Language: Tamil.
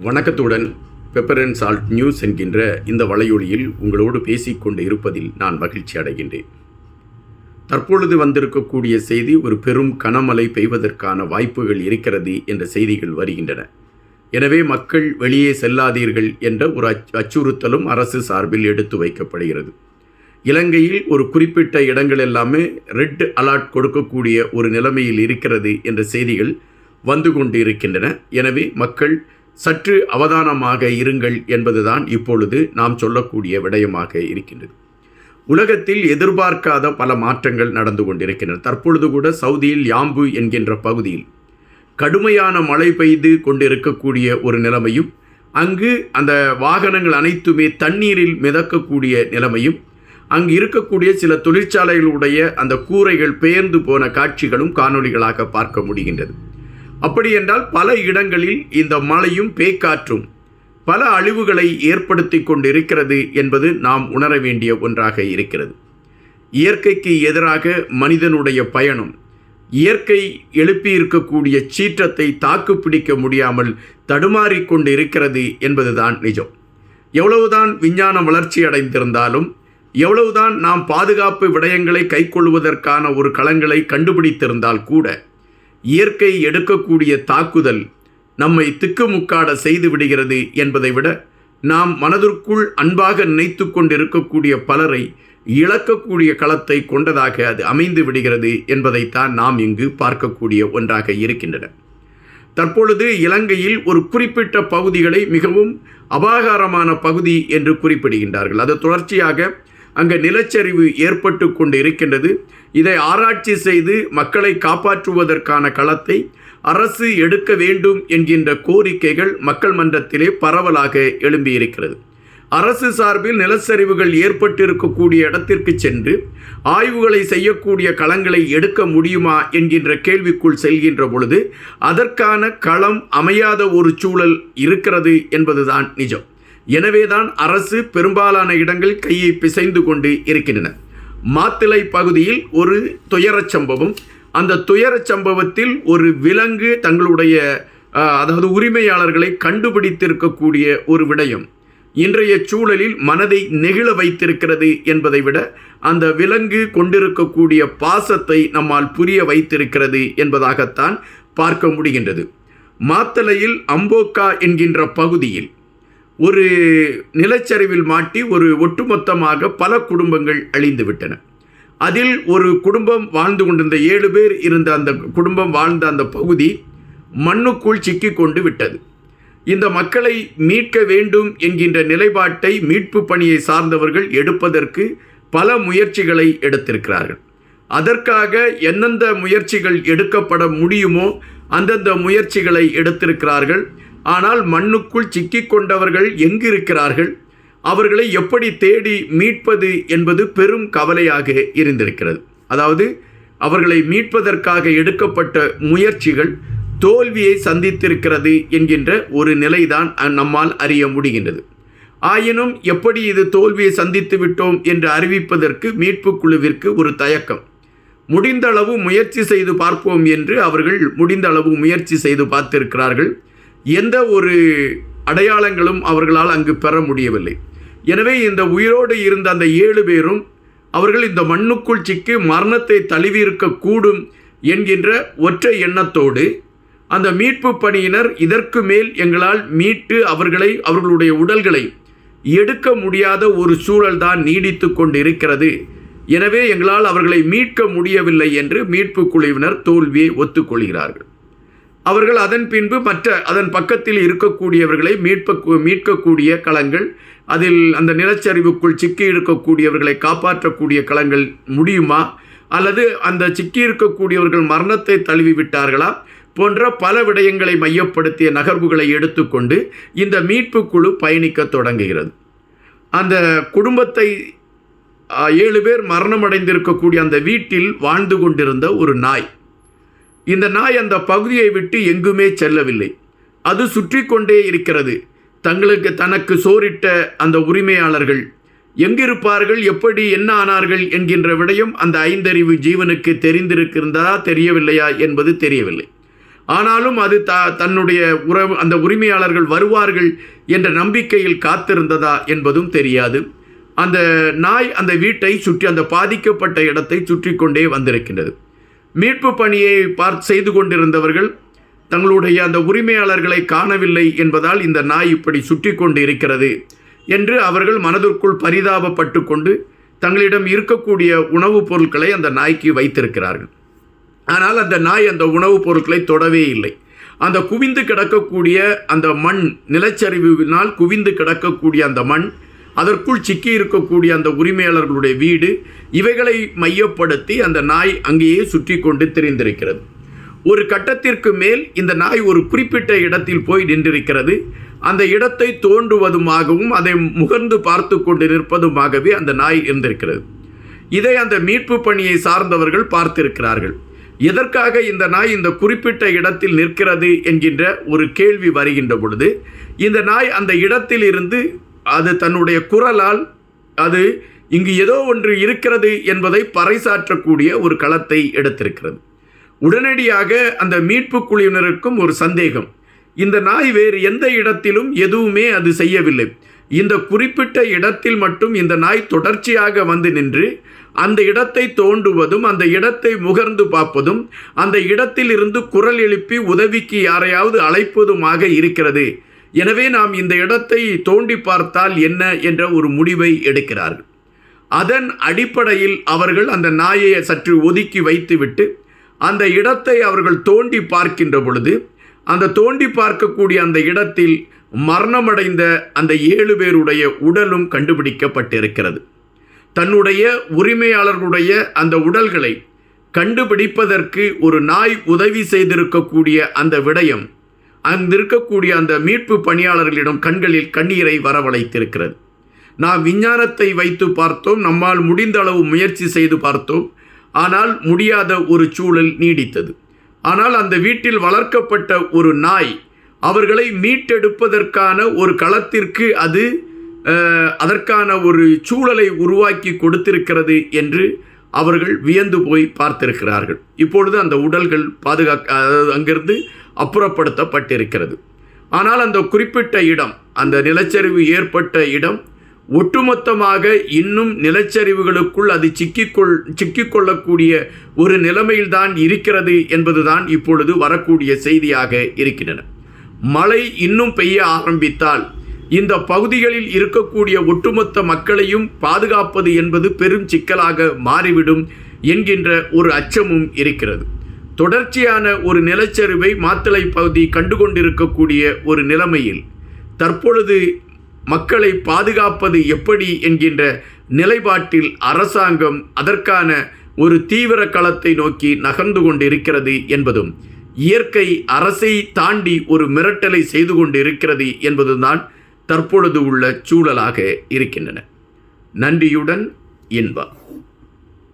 வணக்கத்துடன் பெப்பர் அண்ட் சால்ட் நியூஸ் என்கின்ற இந்த வலையொலியில் உங்களோடு பேசிக்கொண்டு இருப்பதில் நான் மகிழ்ச்சி அடைகின்றேன். தற்பொழுது வந்திருக்கக்கூடிய செய்தி ஒரு பெரும் கனமழை பெய்வதற்கான வாய்ப்புகள் இருக்கிறது என்ற செய்திகள் வருகின்றன. எனவே மக்கள் வெளியே செல்லாதீர்கள் என்ற ஒரு அச்சுறுத்தலும் அரசு சார்பில் எடுத்து வைக்கப்படுகிறது. இலங்கையில் ஒரு குறிப்பிட்ட இடங்கள் எல்லாமே ரெட் அலர்ட் கொடுக்கக்கூடிய ஒரு நிலைமையில் இருக்கிறது என்ற செய்திகள் வந்து கொண்டு இருக்கின்றன எனவே மக்கள் சற்று அவதானமாக இருங்கள் என்பதுதான் இப்பொழுது நாம் சொல்லக்கூடிய விடயமாக இருக்கின்றது. உலகத்தில் எதிர்பார்க்காத பல மாற்றங்கள் நடந்து கொண்டிருக்கின்றன. தற்பொழுது கூட சவுதியில் யாம்பு என்கின்ற பகுதியில் கடுமையான மழை பெய்து கொண்டிருக்கக்கூடிய ஒரு நிலைமையும் அங்கு அந்த வாகனங்கள் அனைத்துமே தண்ணீரில் மிதக்கக்கூடிய நிலைமையும் அங்கு இருக்கக்கூடிய சில தொழிற்சாலைகளுடைய அந்த கூரைகள் பெயர்ந்து போன காட்சிகளும் காணொளிகளாக பார்க்க முடிகின்றது. அப்படி என்றால் பல இடங்களில் இந்த மழையும் பேய்க்காற்றும். பல அழிவுகளை ஏற்படுத்தி கொண்டிருக்கிறது என்பது நாம் உணர வேண்டிய ஒன்றாக இருக்கிறது. இயற்கைக்கு எதிராக மனிதனுடைய பயணம் இயற்கை எழுப்பி இருக்கக்கூடிய சீற்றத்தை தாக்குப்பிடிக்க முடியாமல் தடுமாறிக்கொண்டு இருக்கிறது என்பதுதான் நிஜம். எவ்வளவுதான் விஞ்ஞான வளர்ச்சி அடைந்திருந்தாலும் எவ்வளவுதான் நாம் பாதுகாப்பு விடயங்களை கைக்கொள்வதற்கான ஒரு களங்களை கண்டுபிடித்திருந்தால் கூட இயற்கை எடுக்கக்கூடிய தாக்குதல் நம்மை திக்குமுக்காட செய்து விடுகிறது என்பதை விட நாம் மனதிற்குள் அன்பாக நினைத்து கொண்டிருக்கக்கூடிய பலரை இழக்கக்கூடிய களத்தை கொண்டதாக அது அமைந்து விடுகிறது என்பதைத்தான் நாம் இங்கு பார்க்கக்கூடிய ஒன்றாக இருக்கின்றன. தற்பொழுது இலங்கையில் ஒரு குறிப்பிட்ட பகுதிகளை மிகவும் அபாகாரமான பகுதி என்று குறிப்பிடுகின்றார்கள். அது தொடர்ச்சியாக அங்கே நிலச்சரிவு ஏற்பட்டு கொண்டு இருக்கின்றது இதை ஆராய்ச்சி செய்து மக்களை காப்பாற்றுவதற்கான களத்தை அரசு எடுக்க வேண்டும் என்கின்ற கோரிக்கைகள் மக்கள் மன்றத்திலே பரவலாக எழும்பியிருக்கிறது. அரசு சார்பில் நிலச்சரிவுகள் ஏற்பட்டிருக்கக்கூடிய இடத்திற்கு சென்று ஆய்வுகளை செய்யக்கூடிய களங்களை எடுக்க முடியுமா என்கின்ற கேள்விக்குள் செல்கின்ற பொழுது அதற்கான களம் அமையாத ஒரு சூழல் இருக்கிறது என்பதுதான் நிஜம். எனவேதான் அரசு பெரும்பாலான இடங்கள் கையை பிசைந்து கொண்டு இருக்கின்றன. மாத்திலை பகுதியில் ஒரு துயரச் சம்பவம். அந்த துயரச் சம்பவத்தில் ஒரு விலங்கு தங்களுடைய அதாவது உரிமையாளர்களை கண்டுபிடித்திருக்கக்கூடிய ஒரு விடயம். இன்றைய சூழலில் மனதை நெகிழ வைத்திருக்கிறது என்பதை விட அந்த விலங்கு கொண்டிருக்கக்கூடிய பாசத்தை நம்மால் புரிய வைத்திருக்கிறது என்பதாகத்தான் பார்க்க முடிகின்றது. மாத்தளையில் அம்போக்கா என்கின்ற பகுதியில் ஒரு நிலச்சரிவில் மாட்டி ஒரு ஒட்டுமொத்தமாக பல குடும்பங்கள் அழிந்து விட்டன அதில் ஒரு குடும்பம் வாழ்ந்து கொண்டிருந்த ஏழு பேர் இருந்த அந்த குடும்பம் வாழ்ந்த அந்த பகுதி மண்ணுக்குள் சிக்கி கொண்டு விட்டது. இந்த மக்களை மீட்க வேண்டும் என்கின்ற நிலைப்பாட்டை மீட்பு பணியை சார்ந்தவர்கள் எடுப்பதற்கு பல முயற்சிகளை எடுத்திருக்கிறார்கள். அதற்காக எந்தெந்த முயற்சிகள் எடுக்கப்பட முடியுமோ அந்தந்த முயற்சிகளை எடுத்திருக்கிறார்கள். ஆனால் மண்ணுக்குள் சிக்கிக் கொண்டவர்கள் எங்கு இருக்கிறார்கள் அவர்களை எப்படி தேடி மீட்பது என்பது பெரும் கவலையாக இருந்திருக்கிறது. அதாவது அவர்களை மீட்பதற்காக எடுக்கப்பட்ட முயற்சிகள் தோல்வியை சந்தித்திருக்கிறது என்கின்ற ஒரு நிலைதான் நம்மால் அறிய முடிகின்றது. ஆயினும் எப்படி இது தோல்வியை சந்தித்து விட்டோம் என்று அறிவிப்பதற்கு மீட்பு குழுவிற்கு ஒரு தயக்கம். முடிந்த அளவு முயற்சி செய்து பார்ப்போம் என்று அவர்கள் முடிந்த அளவு முயற்சி செய்து பார்த்திருக்கிறார்கள். எந்த ஒரு அடையாளங்களும் அவர்களால் அங்கு பெற முடியவில்லை. எனவே இந்த உயிரோடு இருந்த அந்த ஏழு பேரும் அவர்கள் இந்த மண்ணுக்குள் சிக்கி மரணத்தை தழுவியிருக்கக்கூடும் என்கின்ற ஒற்றை எண்ணத்தோடு அந்த மீட்பு பணியினர் இதற்கு மேல் எங்களால் மீட்டு அவர்களை அவர்களுடைய உடல்களை எடுக்க முடியாத ஒரு சூழல்தான் நீடித்து கொண்டு இருக்கிறது எனவே எங்களால் அவர்களை மீட்க முடியவில்லை என்று மீட்பு குழுவினர் தோல்வியை ஒத்துக்கொள்கிறார்கள். அவர்கள் அதன் பின்பு மற்ற அதன் பக்கத்தில் இருக்கக்கூடியவர்களை மீட்ப மீட்கக்கூடிய களங்கள் அதில் அந்த நிலச்சரிவுக்குள் சிக்கி இருக்கக்கூடியவர்களை காப்பாற்றக்கூடிய களங்கள் முடியுமா? அல்லது அந்த சிக்கி இருக்கக்கூடியவர்கள் மரணத்தை தழுவி விட்டார்களா? போன்ற பல விடயங்களை மையப்படுத்திய நகர்வுகளை எடுத்துக்கொண்டு இந்த மீட்பு குழு பயணிக்க தொடங்குகிறது. அந்த குடும்பத்தை ஏழு பேர் மரணமடைந்திருக்கக்கூடிய அந்த வீட்டில் வாழ்ந்து கொண்டிருந்த ஒரு நாய். இந்த நாய் அந்த பகுதியை விட்டு எங்குமே செல்லவில்லை. அது சுற்றி கொண்டே இருக்கிறது. தங்களுக்கு தனக்கு சோறிட்ட அந்த உரிமையாளர்கள் எங்கிருப்பார்கள்? எப்படி? என்ன ஆனார்கள்? என்கின்ற விடயம் அந்த ஐந்தறிவு ஜீவனுக்கு தெரிந்திருக்கிறதா தெரியவில்லையா என்பது தெரியவில்லை. ஆனாலும் அது த தன்னுடைய உறவு அந்த உரிமையாளர்கள் வருவார்கள் என்ற நம்பிக்கையில் காத்திருந்ததா என்பதும் தெரியாது. அந்த நாய் அந்த வீட்டை சுற்றி அந்த பாதிக்கப்பட்ட இடத்தை சுற்றி கொண்டே வந்திருக்கின்றது. மீட்பு பணியை பார்த்து செய்து கொண்டிருந்தவர்கள் தங்களுடைய அந்த உரிமையாளர்களை காணவில்லை என்பதால் இந்த நாய் இப்படி சுற்றி கொண்டு இருக்கிறது என்று அவர்கள் மனதிற்குள் பரிதாபப்பட்டு கொண்டு தங்களிடம் இருக்கக்கூடிய உணவுப் பொருட்களை அந்த நாய்க்கு வைத்திருக்கிறார்கள். ஆனால் அந்த நாய் அந்த உணவுப் பொருட்களை தொடவே இல்லை. அந்த குவிந்து கிடக்கக்கூடிய அந்த மண் நிலச்சரிவினால் குவிந்து கிடக்கக்கூடிய அந்த மண் அதற்குள் சிக்கி இருக்கக்கூடிய அந்த உரிமையாளர்களுடைய வீடு இவைகளை மையப்படுத்தி அந்த நாய் அங்கேயே சுற்றி கொண்டு தெரிந்திருக்கிறது. ஒரு கட்டத்திற்கு மேல் இந்த நாய் ஒரு குறிப்பிட்ட இடத்தில் போய் நின்றிருக்கிறது. அந்த இடத்தை தோண்டுவதுமாகவும் அதை முகர்ந்து பார்த்து கொண்டு நிற்பதுமாகவே அந்த நாய் இருந்திருக்கிறது. இதை அந்த மீட்பு பணியை சார்ந்தவர்கள் பார்த்திருக்கிறார்கள். எதற்காக இந்த நாய் இந்த குறிப்பிட்ட இடத்தில் நிற்கிறது என்கின்ற ஒரு கேள்வி வருகின்ற பொழுது இந்த நாய் அந்த இடத்தில் இருந்து அது தன்னுடைய குரலால் அது இங்கு ஏதோ ஒன்று இருக்கிறது என்பதை பறைசாற்றக்கூடிய ஒரு களத்தை எடுத்திருக்கிறது. உடனடியாக அந்த மீட்பு குழுவினருக்கும் ஒரு சந்தேகம். இந்த நாய் வேறு எந்த இடத்திலும் எதுவுமே அது செய்யவில்லை. இந்த குறிப்பிட்ட இடத்தில் மட்டும் இந்த நாய் தொடர்ச்சியாக வந்து நின்று அந்த இடத்தை தோண்டுவதும் அந்த இடத்தை முகர்ந்து பார்ப்பதும் அந்த இடத்தில் இருந்து குரல் எழுப்பி உதவிக்கு யாரையாவது அழைப்பதுமாக இருக்கிறது. எனவே நாம் இந்த இடத்தை தோண்டி பார்த்தால் என்ன என்ற ஒரு முடிவை எடுக்கிறார்கள். அதன் அடிப்படையில் அவர்கள் அந்த நாயை சற்று ஒதுக்கி வைத்துவிட்டு அந்த இடத்தை அவர்கள் தோண்டி பார்க்கின்ற பொழுது அந்த தோண்டி பார்க்கக்கூடிய அந்த இடத்தில் மரணமடைந்த அந்த ஏழு பேருடைய உடலும் கண்டுபிடிக்கப்பட்டிருக்கிறது. தன்னுடைய உரிமையாளர்களுடைய அந்த உடல்களை கண்டுபிடிப்பதற்கு ஒரு நாய் உதவி செய்திருக்கக்கூடிய அந்த விடயம் அங்கிருக்கக்கூடிய அந்த மீட்பு பணியாளர்களிடம் கண்களில் கண்ணீரை வரவழைத்திருக்கிறது. நாம் விஞ்ஞானத்தை வைத்து பார்த்தோம் நம்மால் முடிந்த அளவு முயற்சி செய்து பார்த்தோம். ஆனால் முடியாத ஒரு சூழல் நீடித்தது. ஆனால் அந்த வீட்டில் வளர்க்கப்பட்ட ஒரு நாய் அவர்களை மீட்டெடுப்பதற்கான ஒரு களத்திற்கு அது அதற்கான ஒரு சூழலை உருவாக்கி கொடுத்திருக்கிறது என்று அவர்கள் வியந்து போய் பார்த்திருக்கிறார்கள். இப்பொழுது அந்த உடல்கள் பாதுகாக்க அங்கிருந்து அப்புறப்படுத்தப்பட்டிருக்கிறது. ஆனால் அந்த குறிப்பிட்ட இடம் அந்த நிலச்சரிவு ஏற்பட்ட இடம் ஒட்டுமொத்தமாக இன்னும் நிலச்சரிவுகளுக்குள் அது சிக்கிக்கொள் சிக்கிக்கொள்ளக்கூடிய ஒரு நிலைமையில்தான் இருக்கிறது என்பதுதான் இப்பொழுது வரக்கூடிய செய்தியாக இருக்கின்றன. மழை இன்னும் பெய்ய ஆரம்பித்தால் இந்த பகுதிகளில் இருக்கக்கூடிய ஒட்டுமொத்த மக்களையும் பாதுகாப்பது என்பது பெரும் சிக்கலாக மாறிவிடும் என்கின்ற ஒரு அச்சமும் இருக்கிறது. தொடர்ச்சியான ஒரு நிலச்சரிவை மாத்தளை பகுதி கண்டுகொண்டிருக்கக்கூடிய ஒரு நிலைமையில் தற்பொழுது மக்களை பாதுகாப்பது எப்படி என்கின்ற நிலைப்பாட்டில் அரசாங்கம் அதற்கான ஒரு தீவிர களத்தை நோக்கி நகர்ந்து கொண்டிருக்கிறது என்பதும் இயற்கை அரசை தாண்டி ஒரு மிரட்டலை செய்து கொண்டிருக்கிறது என்பதுதான் தற்பொழுது உள்ள சூழலாக இருக்கின்றன. நன்றியுடன் இன்பம்.